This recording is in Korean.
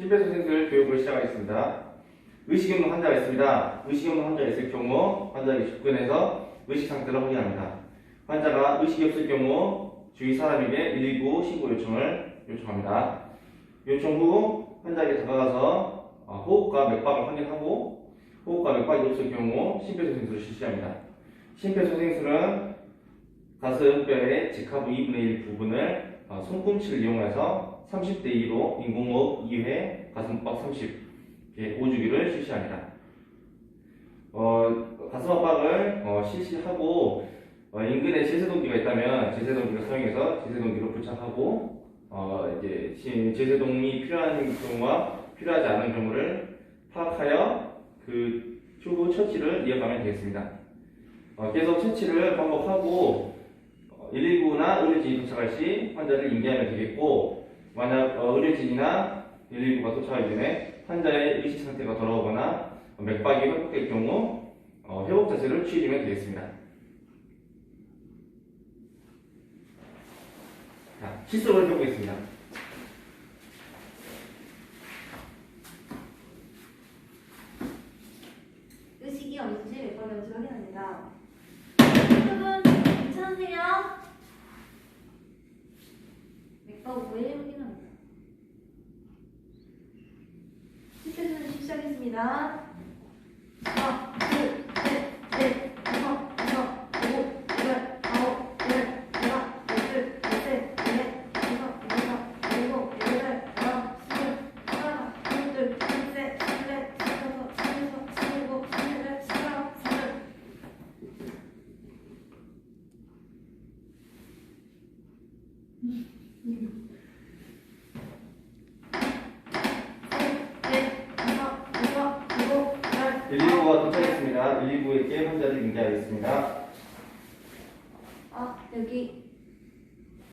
심폐소생술 교육을 시작하겠습니다. 의식없는 환자가 있습니다. 의식없는 환자가 있을 경우 환자에게 접근해서 의식 상태를 확인합니다. 환자가 의식이 없을 경우 주위 사람에게 119 신고 요청을 요청합니다. 요청 후 환자에게 다가가서 어, 호흡과 맥박을 확인하고 호흡과 맥박이 없을 경우 심폐소생술을 실시합니다. 심폐소생술은 가슴뼈의 직하부 2분의 1 부분을 어, 손꿈치를 이용해서 30대 2로 인공호흡 2회 가슴압박 30 이렇게 5주기를 실시합니다. 어, 가슴압박을 어, 실시하고 어, 인근에 제세동기가 있다면 제세동기를 사용해서 제세동기로 부착하고 어, 이제 시- 제세동이 필요한 경우와 필요하지 않은 경우를 파악하여 그 추후 처치를 이어가면 되겠습니다. 어, 계속 처치를 반복하고 119나 의료진이 도착할 시 환자를 인계하면 되겠고 만약 어, 의료진이나 119가 도착하기 전에 환자의 의식 상태가 돌아오거나 맥박이 회복될 경우 어, 회복 자세를 취해주면 되겠습니다. 자, 실습을 해보겠습니다. 의식이 없는지 몇번 연습 확인합니다. 여러분 괜찮으세요? 맥박 5에 확인합니다. 실패는 시작하겠습니다. 하나, 둘, 셋, 넷, 다섯, 여섯, 일곱, 여덟, 아홉, 열, 하나, 둘, 셋, 넷, 다섯, 여섯, 일곱, 여덟, 아홉, 스물, 하나, 둘, 셋, 넷, 다섯, 여섯, 일곱, 여덟, 스물, 스물. 넷, 다섯, 여섯, 일곱, 열, 119가 도착했습니다. 119에게 환자를 인계하겠습니다. 아, 여기